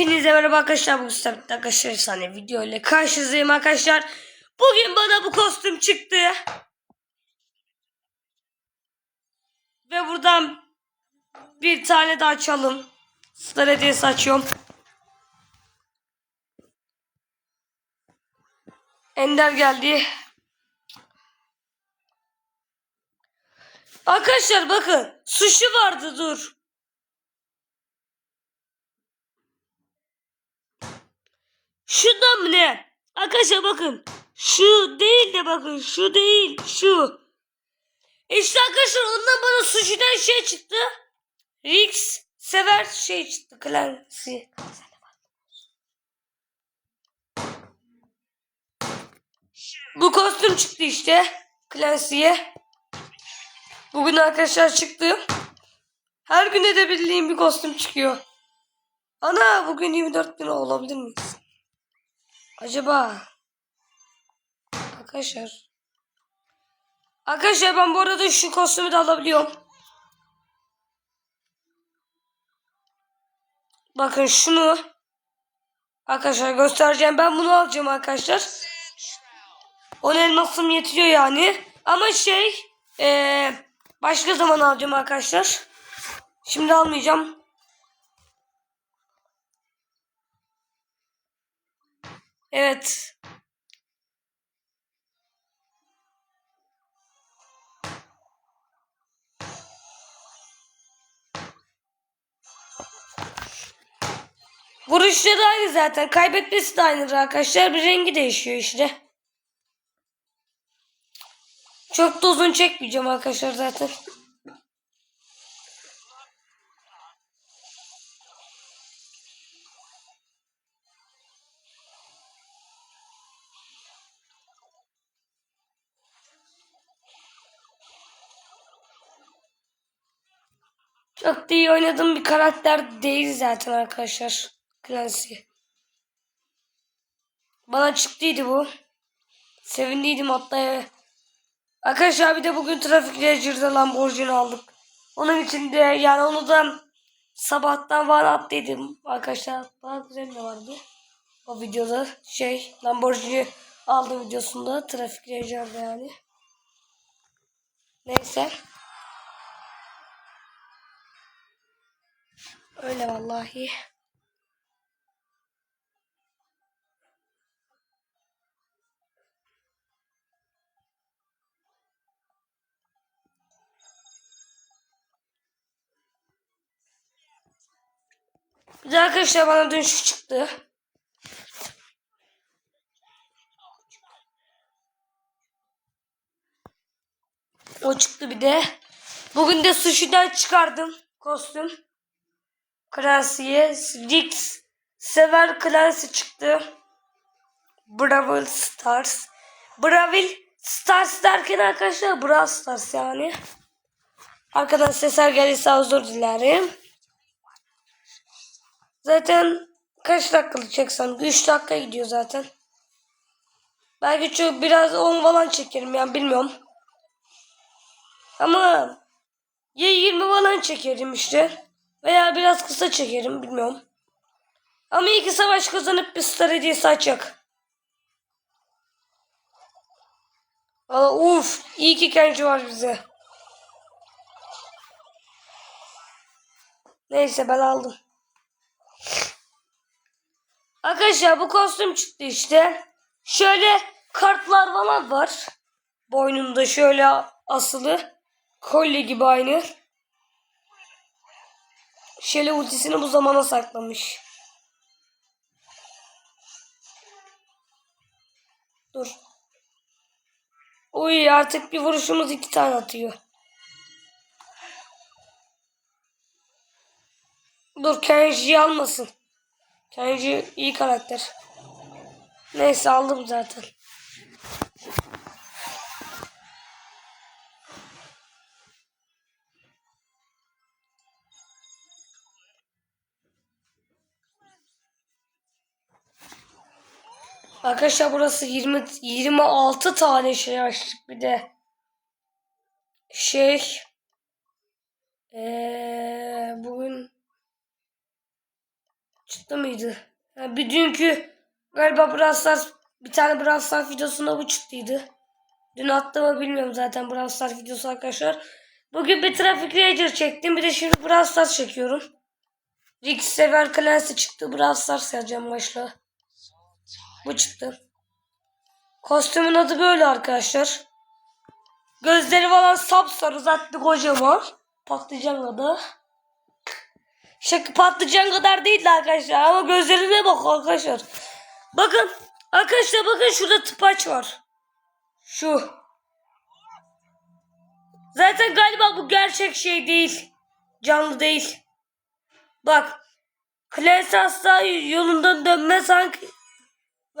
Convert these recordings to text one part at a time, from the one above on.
Hepinize merhaba arkadaşlar. Sizlerle birlikte arkadaşlar efsane video ile karşınızdayım arkadaşlar. Bugün bana bu kostüm çıktı. Ve buradan bir tane daha açalım. Star hediyesi açıyorum. Ender geldi. Arkadaşlar bakın. Sushi vardı dur. Şundan mı ne? Arkadaşlar bakın. Şu değil de bakın. Şu değil. Şu. İşte arkadaşlar ondan bana sushi'den şey çıktı. Rix sever şey çıktı. Clancy. Bu kostüm çıktı işte. Clancy'ye. Bugün arkadaşlar çıktı. Her gün edebildiğim bir kostüm çıkıyor. Ana bugün 24 lira olabilir miyiz? Acaba Arkadaşlar Arkadaşlar ben bu arada şu kostümü de alabiliyorum. Bakın şunu Arkadaşlar göstereceğim. Ben bunu alacağım arkadaşlar. On elmasım yetiyor yani. Ama şey ee, başka zaman alacağım arkadaşlar. Şimdi almayacağım. Evet. Vuruşları aynı zaten. Kaybetmesi de aynı arkadaşlar. Bir rengi değişiyor işte. Çok da uzun çekmeyeceğim arkadaşlar zaten. Çok da iyi oynadığım bir karakter değil zaten arkadaşlar. Clancy. Bana çıktıydı bu. Sevindiydim hatta. Arkadaşlar bir de bugün Trafik Ranger'da Lamborghini aldık. Onun için de yani onu da sabahtan var attıydım arkadaşlar. Daha güzel de vardı. O videoda şey Lamborghini aldım videosunda Trafik Ranger'da yani. Neyse. Öyle vallahi. Bir de arkadaşlar bana dün şu çıktı. O çıktı bir de. Bugün de sushi'den çıkardım kostüm. Clancy'ye Rix Sever Clancy çıktı. Brawl Stars. Brawl Stars derken arkadaşlar Brawl Stars yani. Arkadan sesler gelirse özür dilerim. Zaten kaç dakikalık çeksem? 3 dakika gidiyor zaten. Belki çok biraz 10 falan çekerim yani bilmiyorum. Ama ya 20 falan çekerim işte. Veya biraz kısa çekerim bilmiyorum. Ama iki savaş kazanıp bir star hediyesi açacak. Valla uf iyi ki Kenji var bize. Neyse ben aldım. Arkadaşlar bu kostüm çıktı işte. Şöyle kartlar falan var. Boynumda şöyle asılı. Kolye gibi aynı. Şöyle ultisini bu zamana saklamış. Dur. Uy artık bir vuruşumuz iki tane atıyor. Dur Kenji'yi almasın. Kenji iyi karakter. Neyse aldım zaten. Arkadaşlar burası 20 26 tane şey açtık bir de. Şey ee, bugün Çıktı mıydı? Ha, bir dünkü galiba Brawl bir tane Brawl Stars videosunda bu çıktıydı. Dün attım mı bilmiyorum zaten Brawl Stars videosu arkadaşlar. Bugün bir Traffic Ranger çektim. Bir de şimdi Brawl Stars çekiyorum. Rick Sever Class'i çıktı. Brawl Stars yazacağım başla. Bu çıktı. Kostümün adı böyle arkadaşlar. Gözleri falan sapsarı zaten kocaman. Patlıcan adı. Şaka patlıcan kadar değil arkadaşlar ama gözlerine bak arkadaşlar. Bakın arkadaşlar bakın şurada tıpaç var. Şu. Zaten galiba bu gerçek şey değil. Canlı değil. Bak. Clans asla yolundan dönme sanki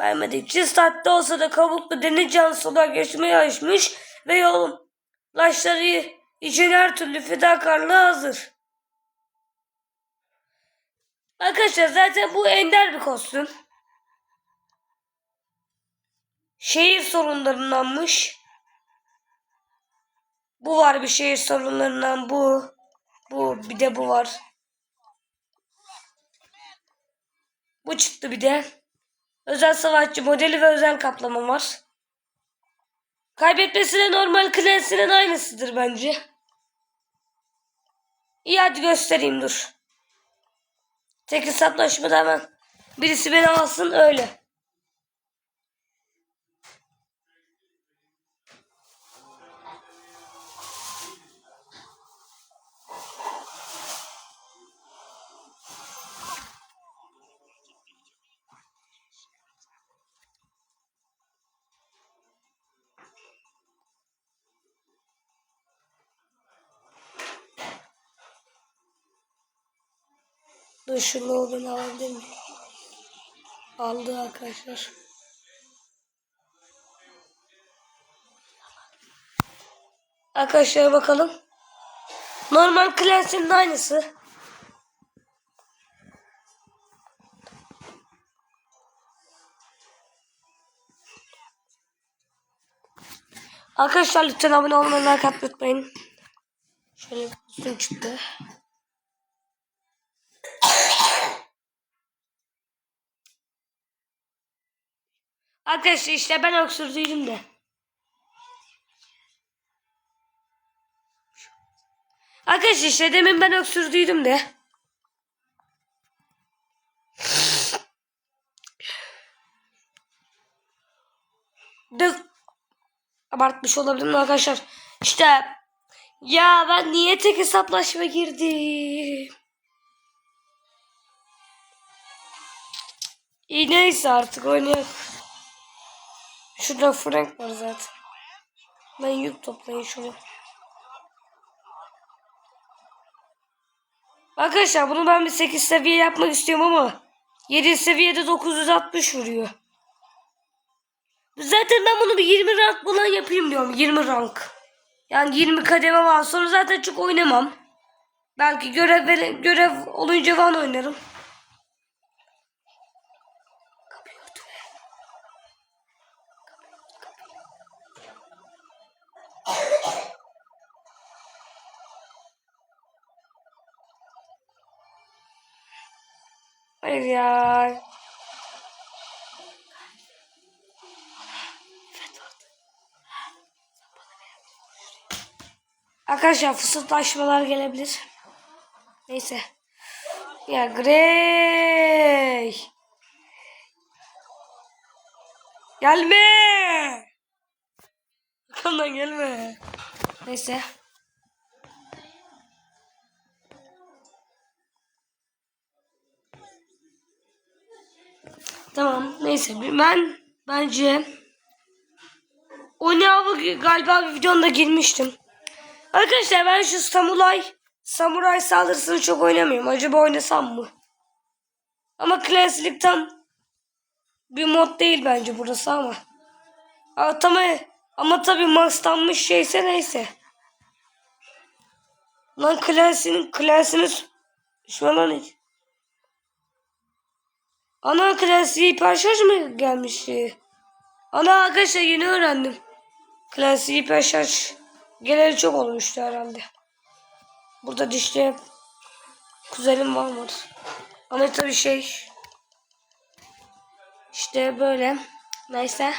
vermedikçe saatte olsa da kabuklu deniz canlısı yaşamaya alışmış ve yollaşları için her türlü fedakarlığa hazır. Arkadaşlar zaten bu ender bir kostüm. Şehir sorunlarındanmış. Bu var bir şehir sorunlarından bu. Bu bir de bu var. Bu çıktı bir de. Özel savaşçı modeli ve özel kaplama var. Kaybetmesine normal klasinin aynısıdır bence. İyi hadi göstereyim dur. Tek hesaplaşmada hemen birisi beni alsın öyle. Dur şu Logan'ı alabilir miyim? Aldı arkadaşlar. Arkadaşlar bakalım. Normal Clancy'nin aynısı. Arkadaşlar lütfen abone olmayı like atmayı unutmayın. Şöyle bir çıktı. Arkadaşlar işte ben öksürdüydüm de. Arkadaşlar işte demin ben öksürdüydüm de. Biraz abartmış olabilirim arkadaşlar. İşte ya ben niye tek hesaplaşma girdim? İyi neyse artık oynayalım. Şurada Frank var zaten. Ben yük toplayın şunu. Arkadaşlar bunu ben bir 8 seviye yapmak istiyorum ama 7 seviyede 960 vuruyor. Zaten ben bunu bir 20 rank falan yapayım diyorum. 20 rank. Yani 20 kademe var. Sonra zaten çok oynamam. Belki görev görev olunca falan oynarım. Hayır ya. Arkadaşlar fısıldaşmalar gelebilir. Neyse. Ya Grey. Gelme. Arkamdan gelme. Neyse. Tamam neyse ben bence o ne galiba bir videonda girmiştim. Arkadaşlar ben şu samuray samuray saldırısını çok oynamıyorum. Acaba oynasam mı? Ama klasik tam bir mod değil bence burası ama. Ama, tam, ama tabi maxlanmış şeyse neyse. Lan klasinin klasini şu an hiç. Ana klasiği hiperşarj mı gelmişti? Ana arkadaşlar yeni öğrendim. Klasiği hiperşarj geleli çok olmuştu herhalde. Burada dişli kuzenim var mı? Ama tabii şey işte böyle. Neyse.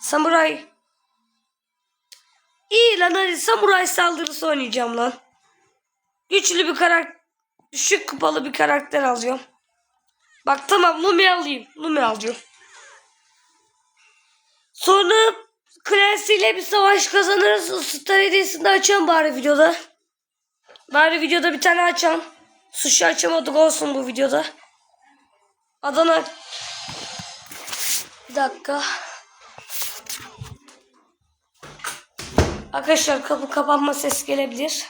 Samuray. İyi lan hadi samuray saldırısı oynayacağım lan. Güçlü bir karakter. Düşük kupalı bir karakter alıyorum. Bak tamam Lumi alayım. Lumi alacağım. Sonra Clancy ile bir savaş kazanırız. Star hediyesini de açalım bari videoda. Bari videoda bir tane açalım. Sushi açamadık olsun bu videoda. Adana. Bir dakika. Arkadaşlar kapı kapanma ses gelebilir.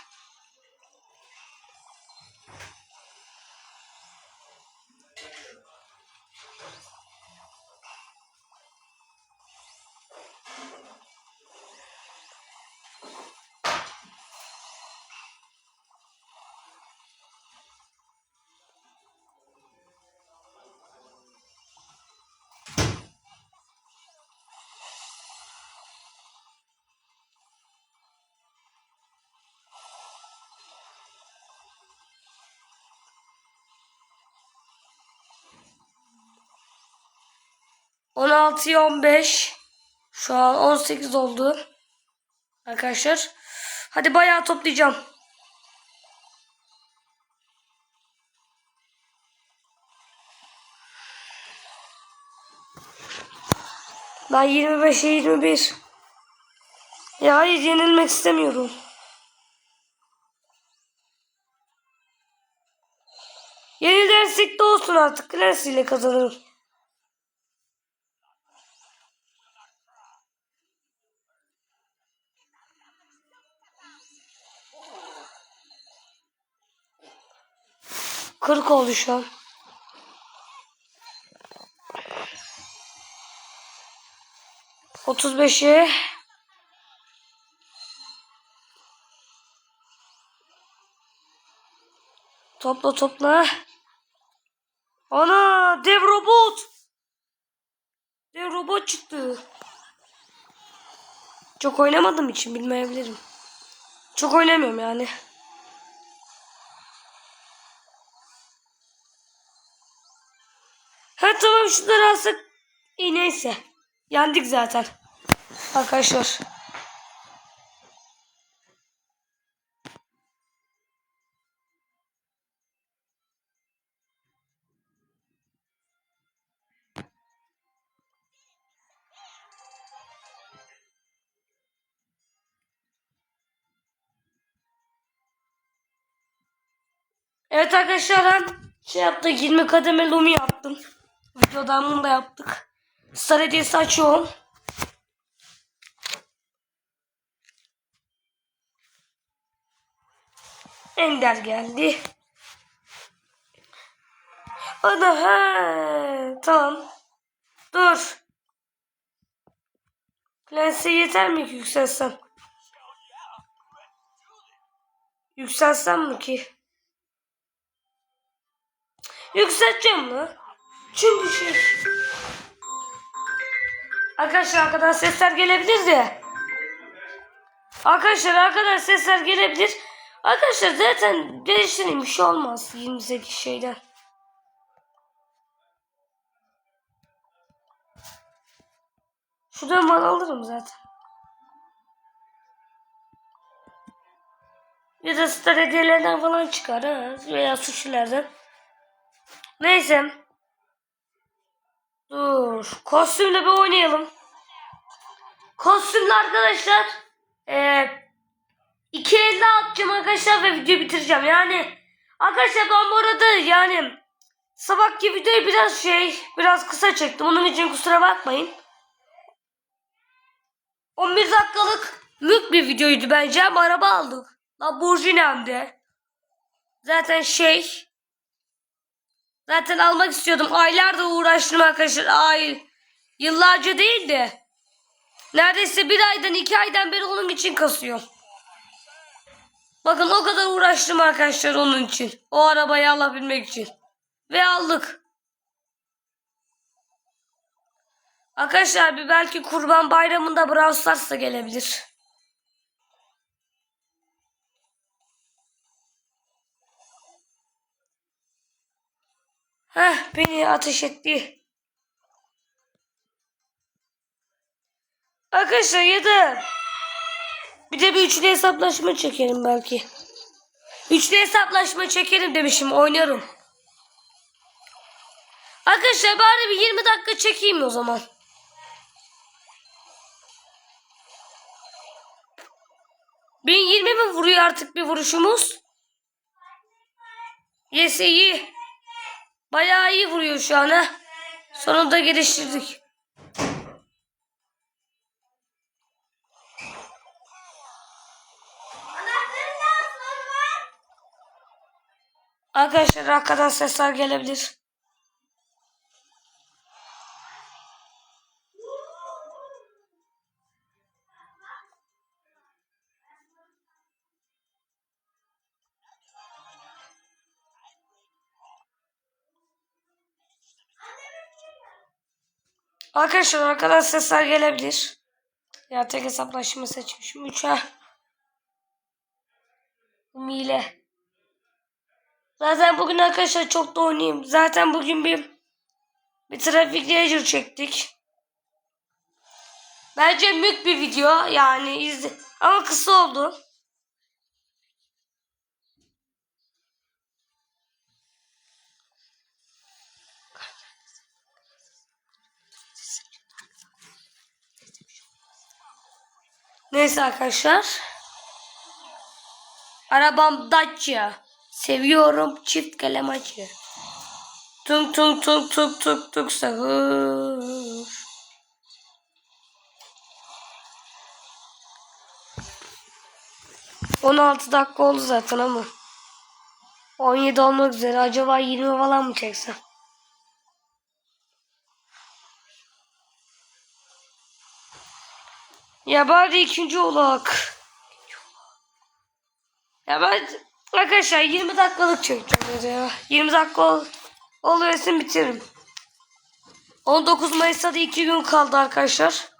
On altıya on beş. Şu an 18 oldu. Arkadaşlar. Hadi bayağı toplayacağım. Ben 25'e 21. Ya hayır yenilmek istemiyorum. Yenilirsek de olsun artık. Clancy ile kazanırım. Kırk oldu şu an. Otuz beşi. Topla topla. Ana dev robot. Dev robot çıktı. Çok oynamadığım için bilmeyebilirim. Çok oynamıyorum yani. Ha tamam şunları alsak. İyi neyse. Yendik zaten. Arkadaşlar. Evet arkadaşlar şey yaptık 20 kademe lumi yaptım. Videodan bunu da yaptık. Star hediyesi açıyorum. Ender geldi. Ana he tamam. Dur. Lense yeter mi ki yükselsem? Yükselsem mi ki? Yükselteceğim mi? Çünkü şey... Arkadaşlar arkadan sesler gelebilir de. Arkadaşlar arkadan sesler gelebilir. Arkadaşlar zaten değiştireyim bir şey olmaz 28 şeyden. Şuradan mal alırım zaten. Ya da star falan çıkar ha. Veya sushilerden. Neyse. Dur. Kostümle bir oynayalım. Kostümle arkadaşlar. Eee 2.50 atacağım arkadaşlar ve videoyu bitireceğim. Yani arkadaşlar ben bu arada yani sabahki videoyu biraz şey biraz kısa çektim. Onun için kusura bakmayın. 11 dakikalık mülk bir videoydu bence ama araba aldık. Lamborghini hem de. Zaten şey zaten almak istiyordum. Aylardır uğraştım arkadaşlar. Ay yıllarca değil de neredeyse bir aydan iki aydan beri onun için kasıyorum. Bakın o kadar uğraştım arkadaşlar onun için. O arabayı alabilmek için. Ve aldık. Arkadaşlar bir belki kurban bayramında Brawl Stars da gelebilir. Heh beni ateş etti. Arkadaşlar ya da bir de bir üçlü hesaplaşma çekelim belki. Üçlü hesaplaşma çekelim demişim oynarım. Arkadaşlar bari bir 20 dakika çekeyim o zaman. Bin yirmi mi vuruyor artık bir vuruşumuz? Yes iyi. Bayağı iyi vuruyor şu an ha. Sonunda geliştirdik. Arkadaşlar arkadan sesler gelebilir. Arkadaşlar arkadan sesler gelebilir. Ya tek hesaplaşma seçmişim. 3'e. Mile. Zaten bugün arkadaşlar çok da oynayayım. Zaten bugün bir bir trafik ranger çektik. Bence mük bir video yani izle. Ama kısa oldu. Neyse arkadaşlar. Arabam Dacia. Seviyorum çift kalem açı. Tung tung tung tung tung tung sahur. On altı dakika oldu zaten ama. 17 olmak üzere. Acaba 20 falan mı çeksem? Ya bari ikinci olak. Ya ben arkadaşlar 20 dakikalık çekeceğim ya. 20 dakika ol, oluyorsun bitiririm. 19 Mayıs'ta da 2 gün kaldı arkadaşlar.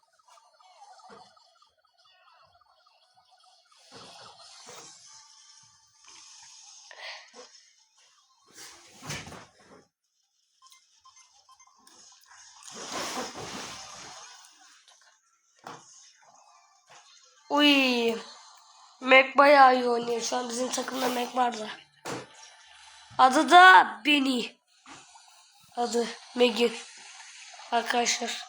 Mac bayağı iyi oynuyor. Şu an bizim takımda Mac var da. Adı da Beni. Adı Meg'in. Arkadaşlar.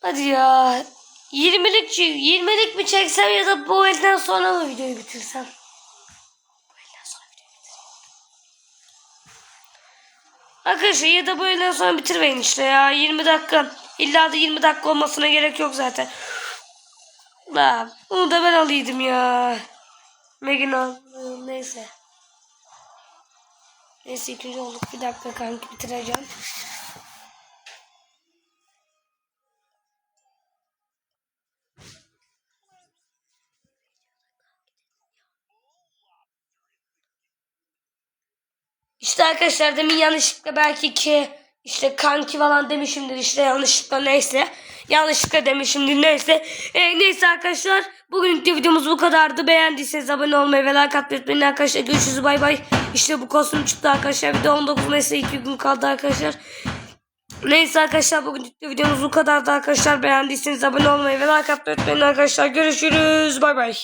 Hadi ya. 20'lik 20'lik mi çeksem ya da bu elden sonra mı videoyu bitirsem? Arkadaşlar ya da bu elden sonra bitirmeyin işte ya. 20 dakika. İlla da 20 dakika olmasına gerek yok zaten. Ha, onu da ben alıyordum ya. Megan al. Neyse. Neyse ikinci olduk. Bir dakika kanki bitireceğim. İşte arkadaşlar demin yanlışlıkla belki ki işte kanki falan demişimdir işte yanlışlıkla neyse. Yanlışlıkla demişimdir neyse. E, neyse arkadaşlar bugün videomuz bu kadardı. Beğendiyseniz abone olmayı ve like atmayı unutmayın arkadaşlar. Görüşürüz bay bay. İşte bu kostüm çıktı arkadaşlar. Bir de 19 Mayıs'ta 2 gün kaldı arkadaşlar. Neyse arkadaşlar bugün videomuz bu kadardı arkadaşlar. Beğendiyseniz abone olmayı ve like atmayı unutmayın arkadaşlar. Görüşürüz bay bay.